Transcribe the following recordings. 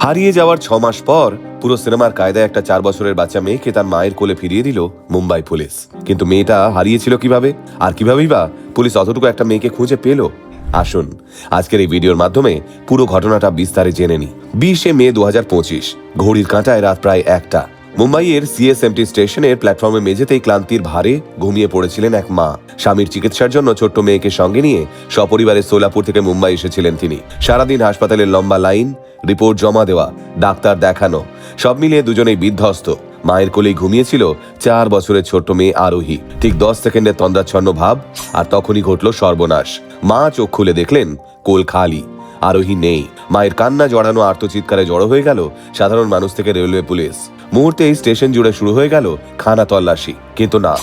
হারিয়ে যাওয়ার ছ মাস পর পুরো সিনেমার কায়দায় একটা চার বছরের বাচ্চা মেয়েকে তার মায়ের কোলে ফিরিয়ে দিল মুম্বাই পুলিশ। কিন্তু মেয়েটা হারিয়েছিল কীভাবে? আর কিভাবেই বা পুলিশ অতটুকু একটা মেয়েকে খুঁজে পেল? আসুন, আজকের এই ভিডিওর মাধ্যমে পুরো ঘটনাটা বিস্তারে জেনে নি বিশে মে দু হাজার পঁচিশ, ঘড়ির কাঁটায় রাত প্রায় একটা। মুম্বাইয়ের সিএসএমটি স্টেশনের প্ল্যাটফর্মে মেঝেতেই ক্লান্তির ভারে ঘুমিয়ে পড়েছিলেন এক মা। স্বামীর চিকিৎসার জন্য ছোট্ট মেয়েকে সঙ্গে নিয়ে সপরিবারে সোলাপুর থেকে মুম্বাই এসেছিলেন তিনি। সারাদিন হাসপাতালের লম্বা লাইন, রিপোর্ট জমা দেওয়া, ডাক্তার দেখানো, সব মিলিয়ে দুজনেই বিধ্বস্ত। মায়ের কোলেই ঘুমিয়েছিল চার বছরের ছোট্ট মেয়ে আরোহী। ঠিক দশ সেকেন্ডের তন্দ্রাচ্ছন্ন ভাব, আর তখনই ঘটল সর্বনাশ। মা চোখ খুলে দেখলেন, কোল খালি। আরোহী নেই। মায়ের কান্না জড়ানো আর্তচিৎকারে জড়ো হয়ে গেল সাধারণ মানুষ থেকে রেলওয়ে পুলিশ। মুহূর্তে এই স্টেশন জুড়ে শুরু হয়ে গেল খানা তল্লাশি। কিন্তু না,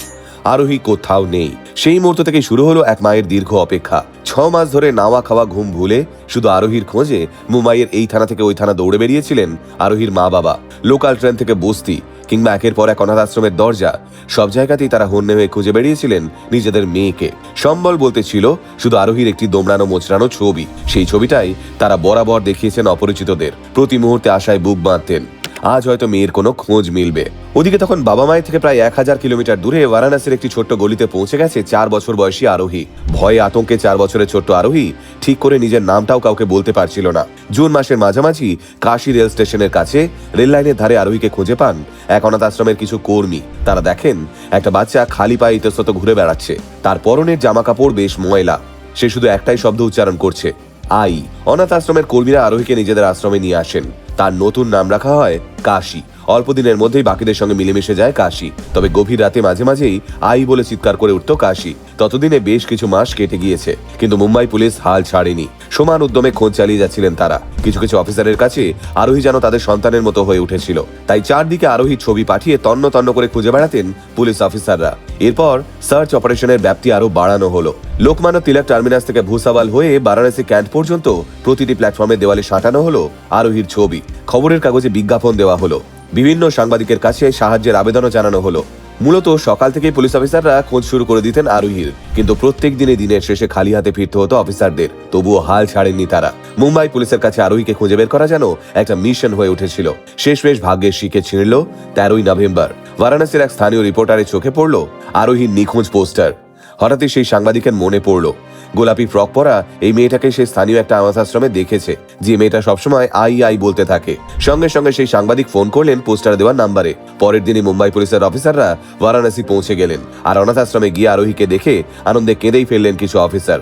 আরোহী কোথাও নেই। সেই মুহূর্ত থেকে শুরু হলো এক মায়ের দীর্ঘ অপেক্ষা। ছ মাস ধরে নাওয়া খাওয়া ঘুম ভুলে শুধু আরোহীর খোঁজে মুম্বাইয়ের এই থানা থেকে ওই থানা দৌড়ে বেরিয়েছিলেন আরোহীর মা বাবা লোকাল ট্রেন থেকে বস্তি কিংবা একের পর এক অনাথ আশ্রমের দরজা, সব জায়গাতেই তারা হন্যে হয়ে খুঁজে বেরিয়েছিলেন নিজেদের মেয়েকে। সম্বল বলতে ছিল শুধু আরোহীর একটি দোমড়ানো, মোচড়ানো ছবি। সেই ছবিটাই তারা বরাবর দেখিয়েছেন অপরিচিতদের। প্রতি মুহূর্তে আশায় বুক বাঁধতেন। আজ হয়তো মেয়ের কোনো খোঁজ মিলবে। ওদিকে তখন বাবা মায়ের থেকে প্রায় এক হাজার কিলোমিটার দূরে বারাণসীর একটি ছোট্ট গলিতে পৌঁছে গেছে চার বছর বয়সী আরোহী। ভয়ে আতঙ্কে চার বছরের ছোট্ট আরোহী ঠিক করে নিজের নামটাও কাউকে বলতে পারছিল না। জুন মাসের মাঝামাঝি কাশী রেল স্টেশনের কাছে রেল লাইনের ধারে আরোহীকে খুঁজে পান এক অনাথ আশ্রমের কিছু কর্মী। তারা দেখেন, একটা বাচ্চা খালি পায়ে ইতস্তত ঘুরে বেড়াচ্ছে। তার পরনের জামা কাপড় বেশ ময়লা। সে শুধু একটাই শব্দ উচ্চারণ করছে আই। অনাথ আশ্রমের কর্মীরা আরোহীকে নিজেদের আশ্রমে নিয়ে আসেন। তার নতুন নাম রাখা হয় কাশি। অল্প দিনের মধ্যেই বাকিদের সঙ্গে মিলেমিশে যায় কাশি। তবে গভীর রাতে মাঝে মাঝেই আই বলে চিৎকার করে উঠত কাশি। ততদিনে বেশ কিছু মাস কেটে গিয়েছে, কিন্তু মুম্বাই পুলিশ হাল ছাড়েনি। সমান উদ্যমে খোঁজ চালিয়ে যাচ্ছিলেন তারা। কিছু কিছু অফিসারের কাছে আরোহী যেন তাদের সন্তানের মতো হয়ে উঠেছিল। তাই চারদিকে আরোহী ছবি পাঠিয়ে তন্ন তন্ন করে খুঁজে বেড়াতেন পুলিশ অফিসাররা। এরপর সার্চ অপারেশনের ব্যাপ্তি আরও বাড়ানো হলো। লোকমান্য তিলক টার্মিনাস থেকে ভূসাওয়াল হয়ে বারাণসী ক্যান্ট পর্যন্ত প্রতিটি প্ল্যাটফর্মে দেওয়ালে সাঁটানো হলো আরোহীর ছবি। খবরের কাগজে বিজ্ঞাপন দেওয়া হলো। বিভিন্ন সাংবাদিকের কাছে সাহায্যের আবেদনও জানানো হলো। মূলত সকাল থেকেই পুলিশ অফিসাররা খোঁজ শুরু করে দিতেন আরোহীর। কিন্তু প্রত্যেক দিনে দিনের শেষে খালি হাতে ফিরতে হতো অফিসারদের। তবুও হাল ছাড়েননি তারা। মুম্বাই পুলিশের কাছে আরোহীকে খুঁজে বের করা যেন একটা মিশন হয়ে উঠেছিল। শেষমেশ ভাগ্যের শিখে ছিঁড়ল তেরোই নভেম্বর। বারাণসীর এক স্থানীয় রিপোর্টারের চোখে পড়ল আরোহীর নিখোঁজ পোস্টার। হঠাৎই সেই সাংবাদিকের মনে পড়ল গোলাপি ফ্রক পরা এই মেয়েটাকে সে স্থানীয় একটা অনাথ আশ্রমে দেখেছে, যে মেয়েটা সবসময় আই আই বলতে থাকে। সঙ্গে সঙ্গে সেই সাংবাদিক ফোন করলেন পোস্টার দেওয়ার নাম্বারে। পরের দিনই মুম্বাই পুলিশের অফিসাররা বারাণসী পৌঁছে গেলেন আর অনাথ আশ্রমে গিয়ে আরোহীকে দেখে আনন্দে কেঁদেই ফেললেন কিছু অফিসার।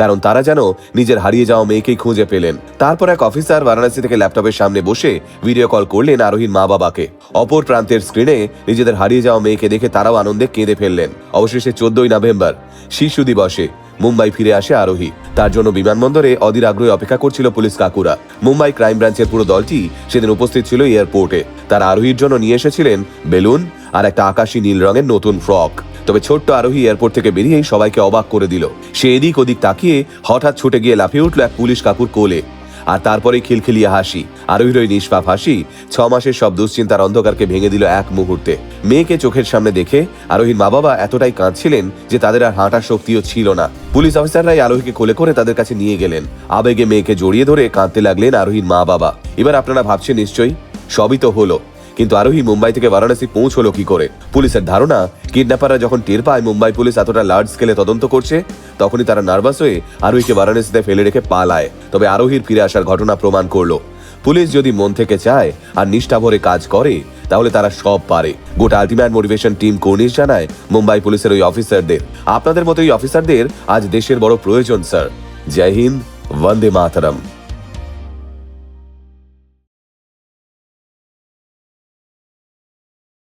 কারণ তারা যেন নিজের হারিয়ে যাওয়া মেয়েকেই খুঁজে পেলেন। তারপর এক অফিসার বারাণসী থেকে ল্যাপটপের সামনে বসে ভিডিও কল করলেন আরোহীর মা বাবাকে। অপর প্রান্তের স্ক্রিনে নিজেদের হারিয়ে যাওয়া মেয়েকে দেখে তারাও আনন্দে কেঁদে ফেললেন। অবশেষে চোদ্দই নভেম্বর, শিশু দিবসে মুম্বাই ফিরে আসে আরোহী। তার জন্য বিমানবন্দরে অধীর আগ্রহে অপেক্ষা করছিল পুলিশ কাকুরা। মুম্বাই ক্রাইম ব্রাঞ্চের পুরো দলটি সেদিন উপস্থিত ছিল এয়ারপোর্টে। তার আরোহীর জন্য নিয়ে এসেছিলেন বেলুন আর একটা আকাশী নীল রঙের নতুন ফ্রক। তবে ছোট্ট আরোহী এয়ারপোর্ট থেকে বেরিয়েই সবাইকে অবাক করে দিল। সে এদিক ওদিক তাকিয়ে হঠাৎ ছুটে গিয়ে লাফিয়ে উঠল এক পুলিশ কাকুর কোলে। আর তারপরে খিলখিলিয়ে হাসি আরোহীর ওই নিষ্পাপ হাসি, ছ মাসের সব দুশ্চিন্তার অন্ধকারকে ভেঙে দিল এক মুহূর্তে। মেয়েকে চোখের সামনে দেখে আরোহীর মা বাবা এতটাই কাঁদছিলেন যে তাদের আর হাঁটার শক্তিও ছিল না। পুলিশ অফিসাররাই আরোহীকে কোলে করে তাদের কাছে নিয়ে গেলেন। আবেগে মেয়েকে জড়িয়ে ধরে কাঁদতে লাগলেন আরোহীর মা বাবা এবার আপনারা ভাবছেন নিশ্চয়ই? সবই তো হলো। কিন্তু আরোহী মুম্বাই থেকে বারাণসী পৌঁছলো কি করে? পুলিশের ধারণা, কিডন্যাপাররা যখন টের পায় মুম্বাই পুলিশ এতটা লার্জ স্কেলে তদন্ত করছে তখনই তারা নার্ভাস হয়ে আরোহীকে বারাণসীতে ফেলে রেখে পালায়। তবে আরোহীর ফিরে আসার ঘটনা প্রমাণ করল। পুলিশ যদি মন থেকে চায় আর নিষ্ঠা ভরে কাজ করে, তাহলে তারা সব পারে। গোটা আলটিমেট মোটিভেশন টিম কর্নিশ জানায়, মুম্বাই পুলিশের ওই অফিসারদের। আপনাদের মতো ওই অফিসারদের আজ দেশের বড় প্রয়োজন, স্যার। জয় হিন্দ, বন্দে মাতরম।